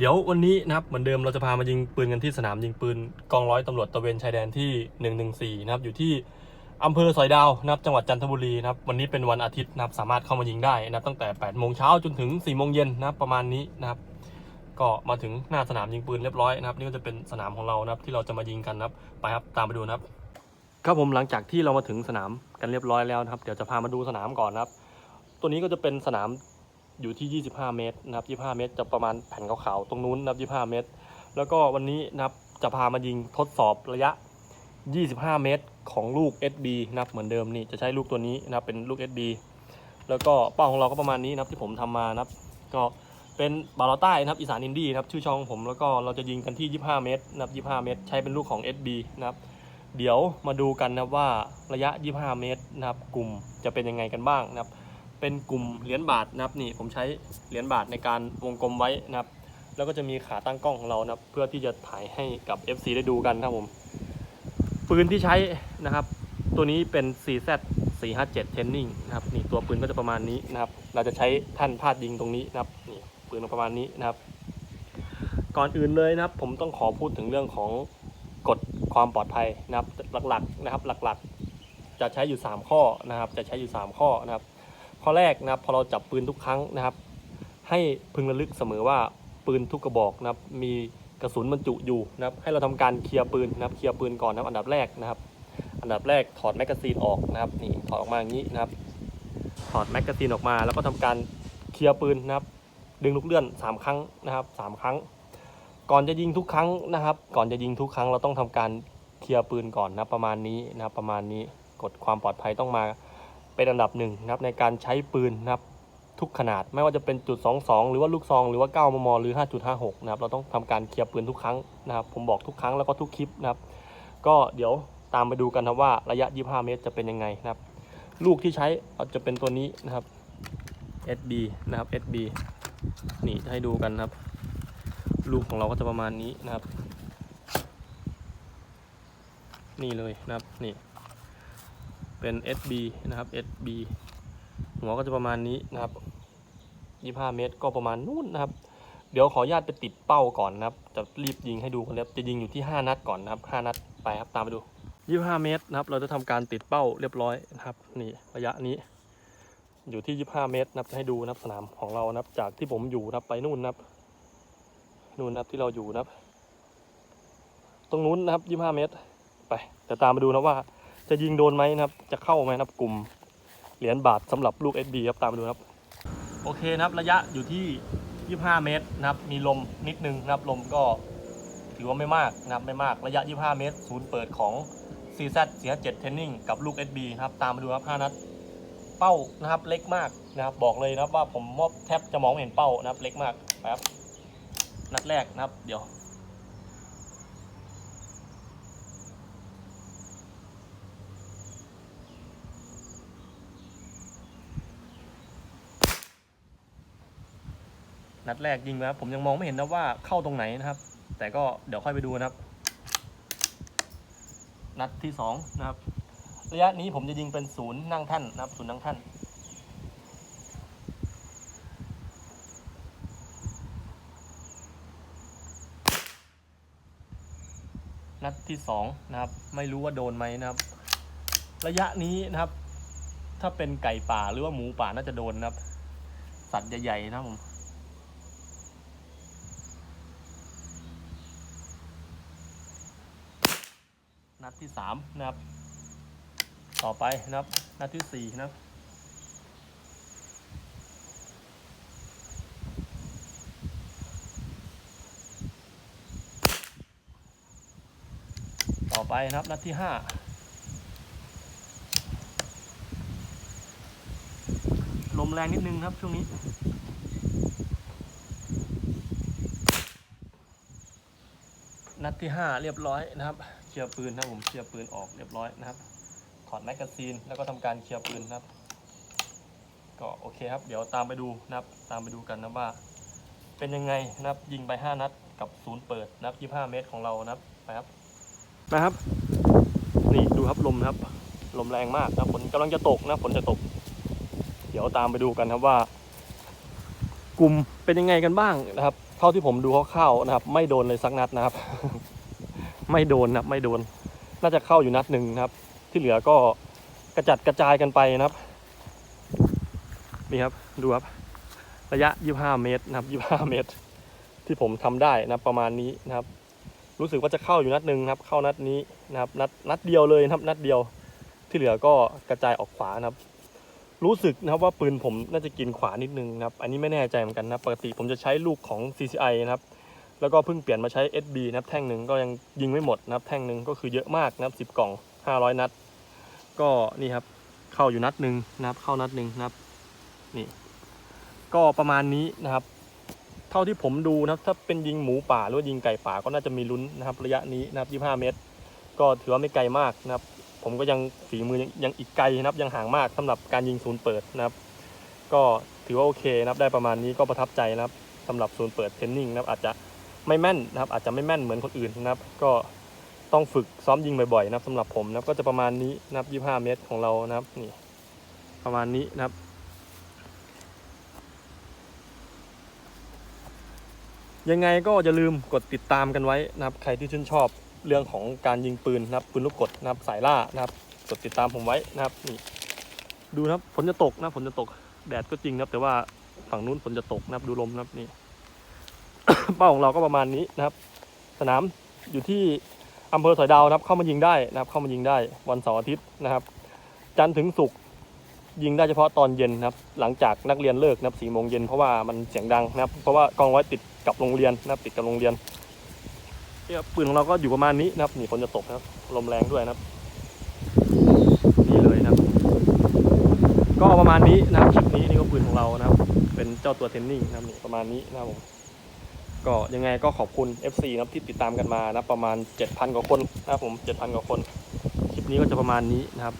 เดี๋ยววันนี้นะครับเหมือนเดิมเราจะพามายิงปืนกันที่สนามยิงปืนกองร้อยตำรวจตะเวนชายแดนที่ 114 นะครับอยู่ที่อำเภอสอยดาวนะครับจังหวัดจันทบุรีนะครับวันนี้เป็นวันอาทิตย์นะครับสามารถเข้ามายิงได้นะครับตั้งแต่8โมงเช้าจนถึง4โมงเย็นนะครับประมาณนี้นะครับก็มาถึงหน้าสนามยิงปืนเรียบร้อยนะครับนี่ก็จะเป็นสนามของเรานะครับที่เราจะมายิงกันนะครับไปครับตามไปดูนะครับครับผมหลังจากที่เรามาถึงสนามกันเรียบร้อยแล้วนะครับ เดี๋ยวจะพามาดูสนามก่อนนะครับ ตัวนี้ก็จะเป็นสนาม อยู่ที่ 25 เมตรนะครับ 25 เมตร จะประมาณแผ่นขาวๆตรงนู้นนะครับ 25 เมตร แล้วก็วันนี้นะครับจะพามายิงทดสอบระยะ 25 เมตรของลูก SB นะครับเหมือนเดิมนี่จะใช้ลูกตัวนี้นะครับเป็นลูก SB แล้วก็เป้าของเราก็ประมาณนี้นะครับที่ผมทำมานะครับ ก็เป็นบาลาใต้นะครับอีสานอินดี้นะครับชื่อช่องผมแล้วก็เราจะยิงกันที่ 25 เมตรนะครับ 25 เมตร ใช้เป็นลูกของ SB นะครับเดี๋ยวมาดูกันนะว่าระยะ 25 เมตรนะครับ กลุ่มจะเป็นยังไงกันบ้างนะครับ เป็นกลุ่มเหรียญบาทนะครับนี่ผมใช้เหรียญบาทในการวงกลมไว้นะครับ แล้วก็จะมีขาตั้งกล้องของเรานะครับ เพื่อที่จะถ่ายให้กับ FC ได้ดูกันครับผมปืนที่ใช้นะครับ ตัวนี้เป็น CZ 457 Training นะครับนี่ตัวปืนก็จะประมาณนี้นะครับ เราจะใช้ท่านพาดยิงตรงนี้นะครับนี่ปืนประมาณนี้นะครับ ก่อนอื่นเลยนะครับ ผมต้องขอพูดถึงเรื่องของกฎความปลอดภัยนะครับหลักๆนะครับหลักๆ จะใช้อยู่ 3 ข้อนะครับ จะใช้อยู่ 3 ข้อนะครับ ข้อแรกนะครับ พอเราจับปืนทุกครั้งนะครับ ให้พึงระลึกเสมอว่าปืนทุกกระบอกนะครับ มีกระสุนบรรจุอยู่นะครับ ให้เราทำการเคลียร์ปืนนะครับ เคลียร์ปืนก่อนนะครับ อันดับแรกนะครับ อันดับแรกถอดแมกกาซีนออกนะครับ นี่ถอดออกมาอย่างนี้นะครับ ถอดแมกกาซีนออกมา แล้วก็ทำการเคลียร์ปืนนะครับ ดึงลูกเลื่อน 3 ครั้งนะครับสามครั้ง ก่อนจะยิงทุกครั้งนะครับ ก่อนจะยิงทุกครั้งเราต้องทำการเคลียร์ปืนก่อนนะประมาณนี้นะครับประมาณนี้กฎความปลอดภัยต้องมา เป็นอันดับหนึ่งนะครับในการใช้ปืนนะครับทุกขนาดไม่ว่าจะเป็นจุด 22 หรือว่าลูกซอง หรือว่า 9 มม หรือ 5.56 นะครับ เราต้องทำการเคลียร์ปืนทุกครั้งนะครับ ผมบอกทุกครั้งแล้วก็ทุกคลิปนะครับ ก็เดี๋ยวตามไปดูกันนะว่าระยะ 25 เมตรจะเป็นยังไงนะครับ ลูกที่ใช้จะเป็นตัวนี้นะครับ SB นะครับ SB นี่จะให้ดูกันนะครับ ลูกของเราก็จะประมาณนี้นะครับ นี่เลยนะครับ นี่ เป็น SB นะครับ SB หัวก็จะประมาณนี้นะครับ25เมตรก็ประมาณนู้นนะครับ เดี๋ยวขออนุญาตไปติดเป้าก่อนนะครับ จะรีบยิงให้ดูกันแล้วจะยิงอยู่ที่ 5 นัดก่อนนะครับ 5 นัดไปครับตามไปดู25เมตรนะครับ เราจะทำการติดเป้าเรียบร้อยนะครับ นี่ระยะนี้ อยู่ที่ 25 เมตรนะครับจะให้ดูนะครับสนามของเรานะครับ จากที่ผมอยู่นะครับไปนู่นนะครับ นู่นนะครับที่เราอยู่นะครับ ตรงนู้นนะครับ 25 เมตร ไปเดี๋ยวตามมาดูนะว่า จะยิงโดนไหมนะครับ จะเข้าไหมนะครับกลุ่มเหรียญบาทสำหรับลูก SB ครับตามมาดูครับ โอเคนะครับระยะอยู่ที่ 25 เมตรนะครับ มีลมนิดนึงนะครับ ลมก็ถือว่าไม่มากนะครับไม่มากระยะ 25 เมตร ศูนย์เปิดของ CZ 47 Training กับลูก SB นะครับ ตามมาดูครับ 5 นัด เป้านะครับเล็กมากนะครับ บอกเลยนะครับว่าผมมอบแทบจะมองไม่เห็นเป้านะครับ เล็กมากครับนัดแรกนะครับ เดี๋ยว นัดแรกยิงไปครับผมยังมองไม่เห็นนะว่าเข้าตรงไหนนะครับ แต่ก็เดี๋ยวค่อยไปดูนะครับ นัดที่สองนะครับ ระยะนี้ผมจะยิงเป็นศูนย์นั่งท่านนะครับศูนย์นั่งท่านนัดที่สองนะครับไม่รู้ว่าโดนไหมนะครับ ระยะนี้นะครับ ถ้าเป็นไก่ป่าหรือว่าหมูป่าน่าจะโดนนะครับ สัตว์ใหญ่ๆนะครับผม นัดที่สามนะครับ ต่อไปนะครับ นัดที่สี่นะครับต่อไปนะครับนัดที่ห้าลมแรงนิดนึงครับช่วงนี้ นัดที่5เรียบร้อยนะครับ เคลียร์ปืนนะครับผมเคลียร์ปืนออกเรียบร้อยนะครับ ถอดแมกกาซีนแล้วก็ทำการเคลียร์ปืนนะครับ ก็โอเคครับ เดี๋ยวตามไปดูนะครับ ตามไปดูกันนะว่า เป็นยังไงนะครับ ยิงไป 5 นัดกับศูนย์เปิดนะครับ 25 เมตรของเรานะครับไปครับนะครับ นี่ดูครับลมนะครับ ลมแรงมากนะฝนกำลังจะตกนะฝนจะตก เดี๋ยวตามไปดูกันครับว่า กลุ่มเป็นยังไงกันบ้างนะครับเท่าที่ผมดูคร่าวๆนะครับ ไม่โดนเลยสักนัดนะครับ ไม่โดนนะครับ ไม่โดน น่าจะเข้าอยู่นัดหนึ่งนะครับ ที่เหลือก็กระจัดกระจายกันไปนะครับ นี่ครับ ดูครับ ระยะ 25 เมตรนะครับ 25 เมตร ที่ผมทำได้นะครับประมาณนี้นะครับ รู้สึกว่าจะเข้าอยู่นัดหนึ่งครับ เข้านัดนี้นะครับ นัดนัดเดียวเลยนะครับ นัดเดียว ที่เหลือก็กระจายออกขวานะครับ รู้สึกนะครับว่าปืนผมน่าจะกินขวานิดนึงนะครับ อันนี้ไม่แน่ใจเหมือนกันนะ ปกติผมจะใช้ลูกของ CCI นะครับ แล้วก็เพิ่งเปลี่ยนมาใช้ SB นะครับแท่งหนึ่งก็ยังยิงไม่หมดนะครับแท่งหนึ่งก็คือเยอะมากนะครับ10กล่อง500นัด ก็นี่ครับเข้าอยู่นัดหนึ่งนะครับเข้านัดหนึ่งนะครับนี่ก็ประมาณนี้นะครับ เท่าที่ผมดูนะครับถ้าเป็นยิงหมูป่าหรือว่ายิงไก่ป่าก็น่าจะมีลุ้นนะครับระยะนี้นะครับ 25 เมตร ก็ถือว่าไม่ไกลมากนะครับ ผมก็ยังฝีมือยังยังอีกไกลนะครับยังห่างมากสำหรับการยิงศูนย์เปิดนะครับ ก็ถือว่าโอเคนะครับได้ประมาณนี้ก็ประทับใจนะครับสำหรับศูนย์เปิดเทนนิ่งนะครับอาจจะ ไม่แม่นนะครับ อาจจะไม่แม่นเหมือนคนอื่นนะครับ ก็ต้องฝึกซ้อมยิงบ่อยๆนะครับสำหรับผมนะครับก็จะประมาณนี้นะครับ 25 เมตรของเรานะครับนี่ประมาณนี้นะครับยังไงก็อย่าลืมกดติดตามกันไว้นะครับ ใครที่ชื่นชอบเรื่องของการยิงปืนนะครับปืนลูกกดนะครับสายล่านะครับ กดติดตามผมไว้นะครับนี่ดูนะครับฝนจะตกนะฝนจะตกแดดก็จริงนะครับ แต่ว่าฝั่งนู้นฝนจะตกนะครับดูลมนะครับนี่ เป้าของเราก็ประมาณนี้นะครับ สนามอยู่ที่อำเภอสอยดาวนะครับ เข้ามายิงได้นะครับ เข้ามายิงได้วันเสาร์อาทิตย์นะครับ จันทร์ถึงศุกร์ยิงได้เฉพาะตอนเย็นนะครับ หลังจากนักเรียนเลิกนะครับสี่โมงเย็นเพราะว่ามันเสียงดังนะครับ เพราะว่ากองร้อยติดกับโรงเรียนนะครับ ติดกับโรงเรียนนี่ครับปืนของเราก็อยู่ประมาณนี้นะครับนี่ฝนจะตกนะครับลมแรงด้วยนะครับนี่เลยนะครับ ก็ประมาณนี้นะครับคลิปนี้นี่ก็ปืนของเรานะครับ เป็นเจ้าตัวเทนนิ่งนะครับนี่ประมาณนี้นะครับผม ก็ยังไงก็ขอบคุณ FC นะครับที่ติดตามกันมานะประมาณ 7,000 กว่าคนนะครับผม 7,000 กว่าคน คลิปนี้ก็จะประมาณนี้นะครับ